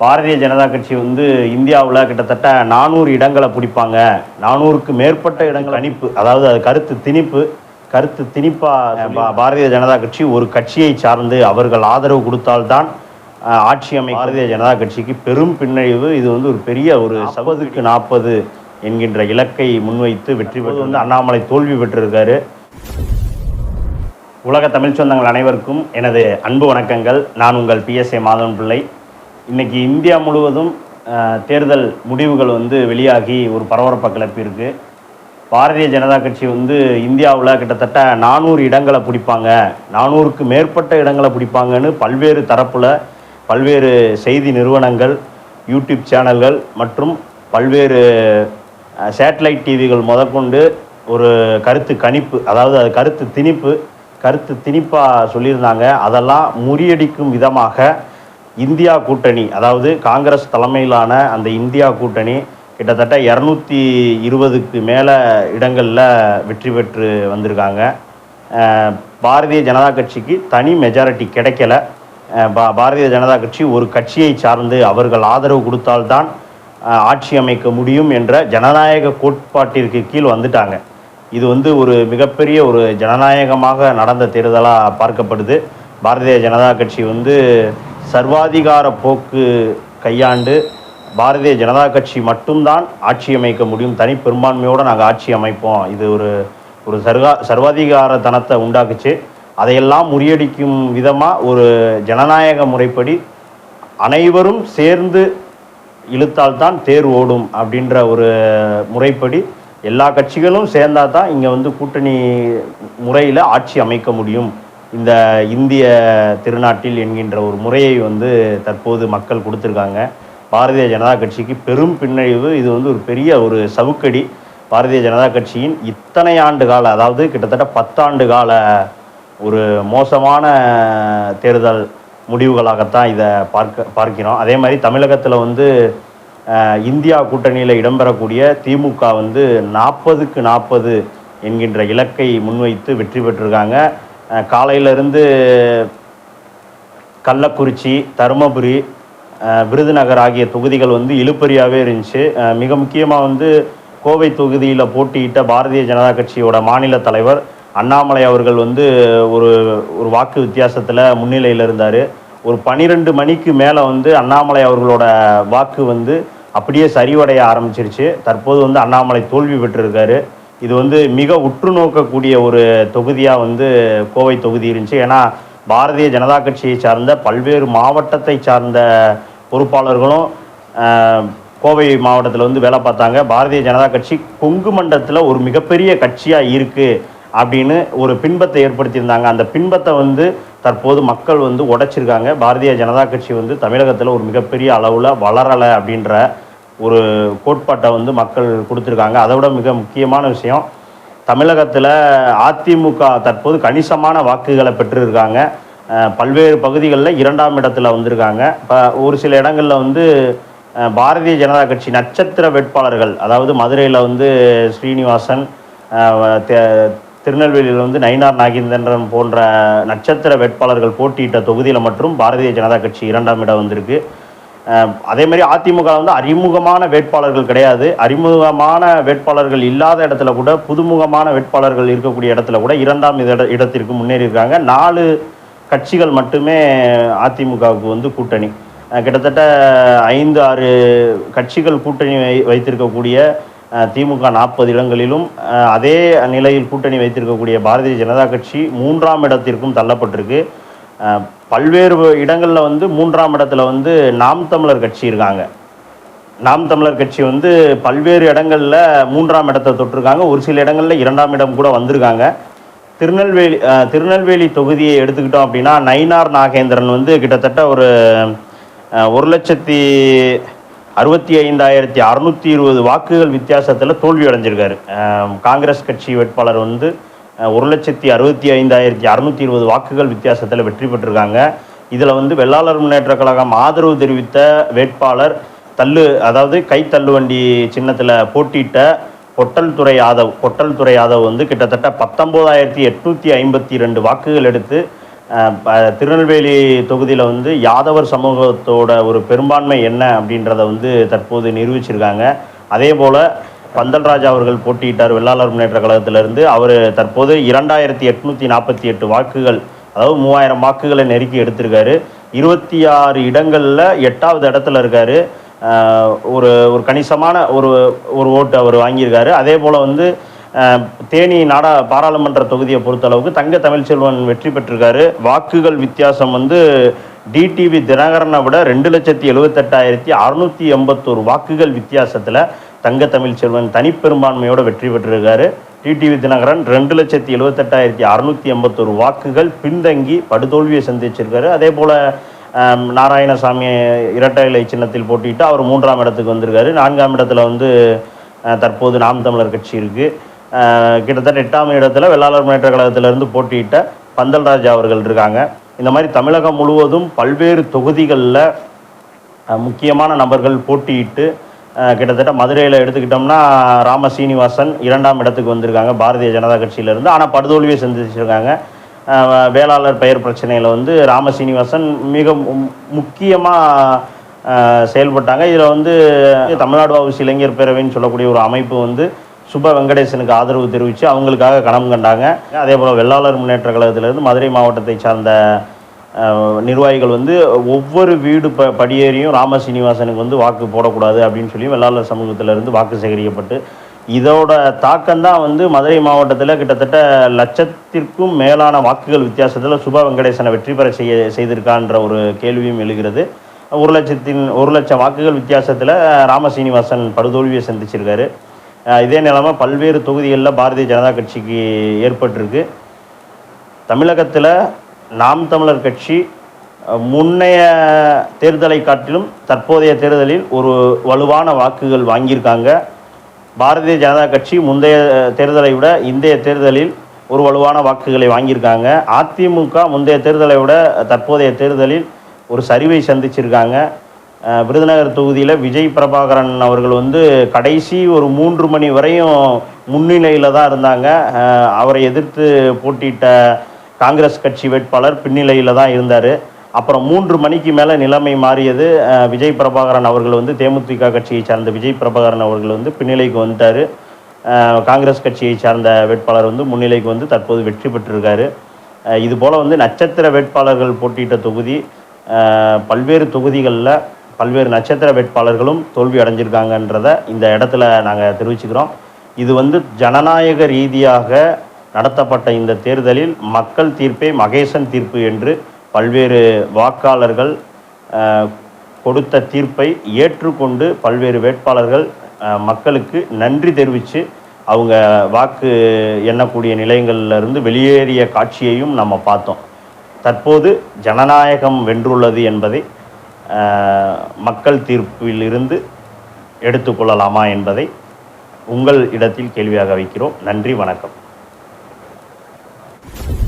பாரதிய ஜனதா கட்சி வந்து இந்தியாவில் கிட்டத்தட்ட நானூறு இடங்களை பிடிப்பாங்க. நானூறுக்கு மேற்பட்ட இடங்கள் அணிப்பு. அதாவது அது கருத்து திணிப்பு. கருத்து திணிப்பா பா- பாரதிய ஜனதா கட்சி ஒரு கட்சியை சார்ந்து அவர்கள் ஆதரவு கொடுத்தால்தான் ஆட்சி அமை பாரதிய ஜனதா கட்சிக்கு பெரும் பின்னடைவு. இது வந்து ஒரு பெரிய ஒரு சபதுக்கு நாற்பது என்கின்ற இலக்கை முன்வைத்து வெற்றி பெற்று வந்து அண்ணாமலை தோல்வி பெற்றிருக்காரு. உலக தமிழ் சொந்தங்கள் அனைவருக்கும் எனது அன்பு வணக்கங்கள். நான் உங்கள் பிஎஸ்ஏ மாதவன் பிள்ளை. இன்றைக்கி இந்தியா முழுவதும் தேர்தல் முடிவுகள் வந்து வெளியாகி ஒரு பரபரப்பை கிளப்பியிருக்கு. பாரதிய ஜனதா கட்சி வந்து இந்தியாவில் கிட்டத்தட்ட நானூறு இடங்களை பிடிப்பாங்க. நானூறுக்கு மேற்பட்ட இடங்களை பிடிப்பாங்கன்னு பல்வேறு தரப்பில் பல்வேறு செய்தி நிறுவனங்கள் யூடியூப் சேனல்கள் மற்றும் பல்வேறு சேட்டலைட் டிவிகள் முதற்கொண்டு ஒரு கருத்து கணிப்பு அதாவது அது கருத்து திணிப்பு கருத்து திணிப்பாக சொல்லியிருந்தாங்க. அதெல்லாம் முறியடிக்கும் விதமாக இந்தியா கூட்டணி அதாவது காங்கிரஸ் தலைமையிலான அந்த இந்தியா கூட்டணி கிட்டத்தட்ட இரநூத்தி இருபதுக்கு மேலே இடங்களில் வெற்றி பெற்று வந்திருக்காங்க. பாரதிய ஜனதா கட்சிக்கு தனி மெஜாரிட்டி கிடைக்கல. பா- பாரதிய ஜனதா கட்சி ஒரு கட்சியை சார்ந்து அவர்கள் ஆதரவு கொடுத்தால்தான் ஆட்சி அமைக்க முடியும் என்ற ஜனநாயக கோட்பாட்டிற்கு கீழ் வந்துட்டாங்க. இது வந்து ஒரு மிகப்பெரிய ஒரு ஜனநாயகமாக நடந்த தேர்தலாக பார்க்கப்படுது. பாரதிய ஜனதா கட்சி வந்து சர்வாதிகார போக்கு கையாண்டு பாரதிய ஜனதா கட்சி மட்டும்தான் ஆட்சி அமைக்க முடியும். தனி பெரும்பான்மையோடு நாங்கள் ஆட்சி அமைப்போம். இது ஒரு ஒரு சர்வா சர்வாதிகாரத்தனத்தை உண்டாக்குச்சு. அதையெல்லாம் முறியடிக்கும் விதமாக ஒரு ஜனநாயக முறைப்படி அனைவரும் சேர்ந்து இழுத்தால்தான் தேர் ஓடும் அப்படின்ற ஒரு முறைப்படி எல்லா கட்சிகளும் சேர்ந்தால் தான் இங்கே வந்து கூட்டணி முறையில் ஆட்சி அமைக்க முடியும். இந்த இந்திய திருநாட்டில் என்கின்ற ஒரு முறையை வந்து தற்போது மக்கள் கொடுத்துருக்காங்க. பாரதிய ஜனதா கட்சிக்கு பெரும் பின்னழிவு இது வந்து ஒரு பெரிய ஒரு சவுக்கடி. பாரதிய ஜனதா கட்சியின் இத்தனை ஆண்டு கால அதாவது கிட்டத்தட்ட பத்தாண்டு கால ஒரு மோசமான தேர்தல் முடிவுகளாகத்தான் இதை பார்க்க பார்க்கிறோம். அதே மாதிரி தமிழகத்தில் வந்து இந்தியா கூட்டணியில் இடம்பெறக்கூடிய திமுக வந்து நாற்பதுக்கு நாற்பது என்கின்ற இலக்கை முன்வைத்து வெற்றி பெற்றிருக்காங்க. காலையிலேருந்து கள்ளக்குறிச்சி தருமபுரி விருதுநகர் ஆகிய தொகுதிகள் வந்து இழுப்பறியாகவே இருந்துச்சு. மிக முக்கியமாக வந்து கோவை தொகுதியில் போட்டியிட்ட பாரதிய ஜனதா கட்சியோட மாநில தலைவர் அண்ணாமலை அவர்கள் வந்து ஒரு ஒரு வாக்கு வித்தியாசத்தில் முன்னிலையில் இருந்தார். ஒரு பனிரெண்டு மணிக்கு மேலே வந்து அண்ணாமலை அவர்களோட வாக்கு வந்து அப்படியே சரிவடைய ஆரம்பிச்சிருச்சு. தற்போது வந்து அண்ணாமலை தோல்வி பெற்றிருக்காரு. இது வந்து மிக உற்று நோக்கக்கூடிய ஒரு தொகுதியாக வந்து கோவை தொகுதி இருந்துச்சு. ஏன்னா பாரதிய ஜனதா கட்சியை சார்ந்த பல்வேறு மாவட்டத்தை சார்ந்த பொறுப்பாளர்களும் கோவை மாவட்டத்தில் வந்து வேலை பார்த்தாங்க. பாரதிய ஜனதா கட்சி கொங்கு மண்டலத்தில் ஒரு மிகப்பெரிய கட்சியாக இருக்குது அப்படின்னு ஒரு பின்பத்தை ஏற்படுத்தியிருந்தாங்க. அந்த பின்பத்தை வந்து தற்போது மக்கள் வந்து உடைச்சிருக்காங்க. பாரதிய ஜனதா கட்சி வந்து தமிழகத்தில் ஒரு மிகப்பெரிய அளவில் வளரலை அப்படின்ற ஒரு கோட்பாட்டை வந்து மக்கள் கொடுத்துருக்காங்க. அதை விட மிக முக்கியமான விஷயம் தமிழகத்தில் அதிமுக தற்போது கணிசமான வாக்குகளை பெற்றிருக்காங்க. பல்வேறு பகுதிகளில் இரண்டாம் இடத்துல வந்திருக்காங்க. இப்போ ஒரு சில இடங்களில் வந்து பாரதிய ஜனதா கட்சி நட்சத்திர வேட்பாளர்கள் அதாவது மதுரையில் வந்து ஸ்ரீனிவாசன் திருநெல்வேலியில் வந்து நயினார் நாகேந்திரன் போன்ற நட்சத்திர வேட்பாளர்கள் போட்டியிட்ட தொகுதியில் மற்றும் பாரதிய ஜனதா கட்சி இரண்டாம் இடம் வந்திருக்கு. அதே மாதிரி அதிமுக வந்து அறிமுகமான வேட்பாளர்கள் கிடையாது. அறிமுகமான வேட்பாளர்கள் இல்லாத இடத்துல கூட புதுமுகமான வேட்பாளர்கள் இருக்கக்கூடிய இடத்துல கூட இரண்டாம் இட இடத்திற்கு முன்னேறி இருக்காங்க நாலு கட்சிகள் மட்டுமே அதிமுகவுக்கு வந்து கூட்டணி. கிட்டத்தட்ட ஐந்து ஆறு கட்சிகள் கூட்டணி வை வைத்திருக்கக்கூடிய திமுக நாற்பது இடங்களிலும் அதே நிலையில் கூட்டணி வைத்திருக்கக்கூடிய பாரதிய ஜனதா கட்சி மூன்றாம் இடத்திற்கும் தள்ளப்பட்டிருக்கு. பல்வேறு இடங்களில் வந்து மூன்றாம் இடத்துல வந்து நாம் தமிழர் கட்சி இருக்காங்க. நாம் தமிழர் கட்சி வந்து பல்வேறு இடங்களில் மூன்றாம் இடத்தை தொட்டிருக்காங்க. ஒரு சில இடங்களில் இரண்டாம் இடம் கூட வந்திருக்காங்க. திருநெல்வேலி திருநெல்வேலி தொகுதியை எடுத்துக்கிட்டோம் அப்படின்னா நயினார் நாகேந்திரன் வந்து கிட்டத்தட்ட ஒரு ஒரு லட்சத்தி அறுபத்தி ஐந்தாயிரத்தி அறுநூற்றி இருபது வாக்குகள் வித்தியாசத்தில் தோல்வி அடைஞ்சிருக்காரு காங்கிரஸ் கட்சி வேட்பாளர் வந்து ஒரு லட்சத்தி அறுபத்தி ஐந்தாயிரத்தி அறுநூத்தி இருபது வாக்குகள் வித்தியாசத்தில் வெற்றி பெற்றிருக்காங்க. இதில் வந்து வெள்ளாளர் முன்னேற்ற கழகம் ஆதரவு தெரிவித்த வேட்பாளர் தள்ளு அதாவது கை தள்ளுவண்டி சின்னத்தில் போட்டியிட்ட பொட்டல் துறை யாதவ் பொட்டல் துறை யாதவ் வந்து கிட்டத்தட்ட பத்தொம்போதாயிரத்தி எட்நூற்றி ஐம்பத்தி ரெண்டு வாக்குகள் எடுத்து திருநெல்வேலி தொகுதியில் வந்து யாதவர் சமூகத்தோட ஒரு பெரும்பான்மை என்ன அப்படின்றத வந்து தற்போது நிரூபிச்சிருக்காங்க. அதே போல் பந்தல்ராஜ் அவர்கள் போட்டியிட்டார் வெள்ளாளர் முன்னேற்ற கழகத்திலிருந்து. அவர் தற்போது இரண்டாயிரத்தி எட்நூற்றி நாற்பத்தி எட்டு வாக்குகள் அதாவது மூவாயிரம் வாக்குகளை நெருக்கி எடுத்திருக்காரு. இருபத்தி ஆறு இடங்களில் எட்டாவது இடத்துல இருக்கார். ஒரு ஒரு கணிசமான ஒரு ஒரு ஓட்டு அவர் வாங்கியிருக்காரு. அதே போல் வந்து தேனி நாடா பாராளுமன்ற தொகுதியை பொறுத்தளவுக்கு தங்க தமிழ்ச்செல்வன் வெற்றி பெற்றிருக்காரு. வாக்குகள் வித்தியாசம் வந்து டிடிவி தினகரனை விட ரெண்டு லட்சத்தி எழுபத்தெட்டாயிரத்தி அறுநூற்றி எண்பத்தோரு வாக்குகள் வித்தியாசத்தில் தங்க தமிழ்ச்செல்வன் தனிப்பெரும்பான்மையோட வெற்றி பெற்றிருக்காரு. டிடிவி தினகரன் ரெண்டு லட்சத்தி எழுபத்தெட்டாயிரத்தி அறுநூத்தி எண்பத்தொரு வாக்குகள் பின்தங்கி படுதோல்வியை சந்திச்சிருக்காரு. அதே போல் நாராயணசாமி இரட்டை இலை சின்னத்தில் போட்டிட்டு அவர் மூன்றாம் இடத்துக்கு வந்திருக்காரு. நான்காம் இடத்துல வந்து தற்போது நாம் தமிழர் கட்சி இருக்குது கிட்டத்தட்ட எட்டாம் இடத்துல வெள்ளாளர் முன்னேற்ற கழகத்திலிருந்து போட்டியிட்ட பந்தல்ராஜ் அவர்கள் இருக்காங்க. இந்த மாதிரி தமிழகம் முழுவதும் பல்வேறு தொகுதிகளில் முக்கியமான நபர்கள் போட்டியிட்டு கிட்டத்தட்ட மதுரையில் எடுத்துக்கிட்டோம்னா ராம சீனிவாசன் இரண்டாம் இடத்துக்கு வந்திருக்காங்க. பாரதிய ஜனதா கட்சியிலேருந்து. ஆனால் படுதோல்வியை சந்திச்சிருக்காங்க. வேளாளர் பெயர் பிரச்சனையில் வந்து ராம சீனிவாசன் மிக முக்கியமாக செயல்பட்டாங்க. இதில் வந்து தமிழ்நாடு வாவுசி இளைஞர் பேரவைன்னு சொல்லக்கூடிய ஒரு அமைப்பு வந்து சுப வெங்கடேசனுக்கு ஆதரவு தெரிவித்து அவங்களுக்காக கணம் கண்டாங்க. அதே போல் வெள்ளாளர் முன்னேற்ற கழகத்திலிருந்து மதுரை மாவட்டத்தை சார்ந்த நிர்வாகிகள் வந்து ஒவ்வொரு வீடு ப படியேறியும் ராம சீனிவாசனுக்கு வந்து வாக்கு போடக்கூடாது அப்படின்னு சொல்லி வெள்ளாளர் சமூகத்திலிருந்து வாக்கு சேகரிக்கப்பட்டு இதோட தாக்கம்தான் வந்து மதுரை மாவட்டத்தில் கிட்டத்தட்ட லட்சத்திற்கும் மேலான வாக்குகள் வித்தியாசத்தில் சுபா வெங்கடேசனை வெற்றி பெற செய்ய செய்திருக்கான்ற ஒரு கேள்வியும் எழுகிறது. ஒரு லட்சத்தின் ஒரு லட்சம் வாக்குகள் வித்தியாசத்தில் ராம சீனிவாசன் படுதோல்வியை சந்திச்சிருக்காரு. இதே நிலமை பல்வேறு தொகுதிகளில் பாரதிய ஜனதா கட்சிக்கு ஏற்பட்டிருக்கு. தமிழகத்தில் நாம் தமிழர் கட்சி முன்னைய தேர்தலை காட்டிலும் தற்போதைய தேர்தலில் ஒரு வலுவான வாக்குகள் வாங்கியிருக்காங்க. பாரதிய ஜனதா கட்சி முந்தைய தேர்தலை விட இந்திய தேர்தலில் ஒரு வலுவான வாக்குகளை வாங்கியிருக்காங்க. அதிமுக முந்தைய தேர்தலை விட தற்போதைய தேர்தலில் ஒரு சரிவை சந்திச்சிருக்காங்க. விருதுநகர் தொகுதியில் விஜய் பிரபாகரன் அவர்கள் வந்து கடைசி ஒரு மூன்று மணி வரையும் முன்னிலையில் தான் இருந்தாங்க. அவரை எதிர்த்து போட்டியிட்ட காங்கிரஸ் கட்சி வேட்பாளர் பின்னிலையில் தான் இருந்தார். அப்புறம் மூன்று மணிக்கு மேலே நிலைமை மாறியது விஜய் பிரபாகரன் அவர்கள் வந்து தேமுதிக கட்சியை சார்ந்த விஜய் பிரபாகரன் அவர்கள் வந்து பின்னிலைக்கு வந்துட்டார். காங்கிரஸ் கட்சியை சார்ந்த வேட்பாளர் வந்து முன்னிலைக்கு வந்து தற்போது வெற்றி பெற்றிருக்காரு. இதுபோல் வந்து நட்சத்திர வேட்பாளர்கள் போட்டியிட்ட தொகுதி பல்வேறு தொகுதிகளில் பல்வேறு நட்சத்திர வேட்பாளர்களும் தோல்வி அடைஞ்சிருக்காங்கன்றத இந்த இடத்துல நாங்கள் தெரிவிச்சுக்கிறோம். இது வந்து ஜனநாயக ரீதியாக நடத்தப்பட்ட இந்த தேர்தலில் மக்கள் தீர்ப்பே மகேசன் தீர்ப்பு என்று பல்வேறு வாக்காளர்கள் கொடுத்த தீர்ப்பை ஏற்றுக்கொண்டு பல்வேறு வேட்பாளர்கள் மக்களுக்கு நன்றி தெரிவித்து அவங்க வாக்கு எண்ணக்கூடிய நிலையங்களிலிருந்து வெளியேறிய காட்சியையும் நம்ம பார்த்தோம். தற்போது ஜனநாயகம் வென்றுள்ளது என்பதை மக்கள் தீர்ப்பிலிருந்து எடுத்துக்கொள்ளலாமா என்பதை உங்கள் இடத்தில் கேள்வியாக வைக்கிறோம். நன்றி வணக்கம். you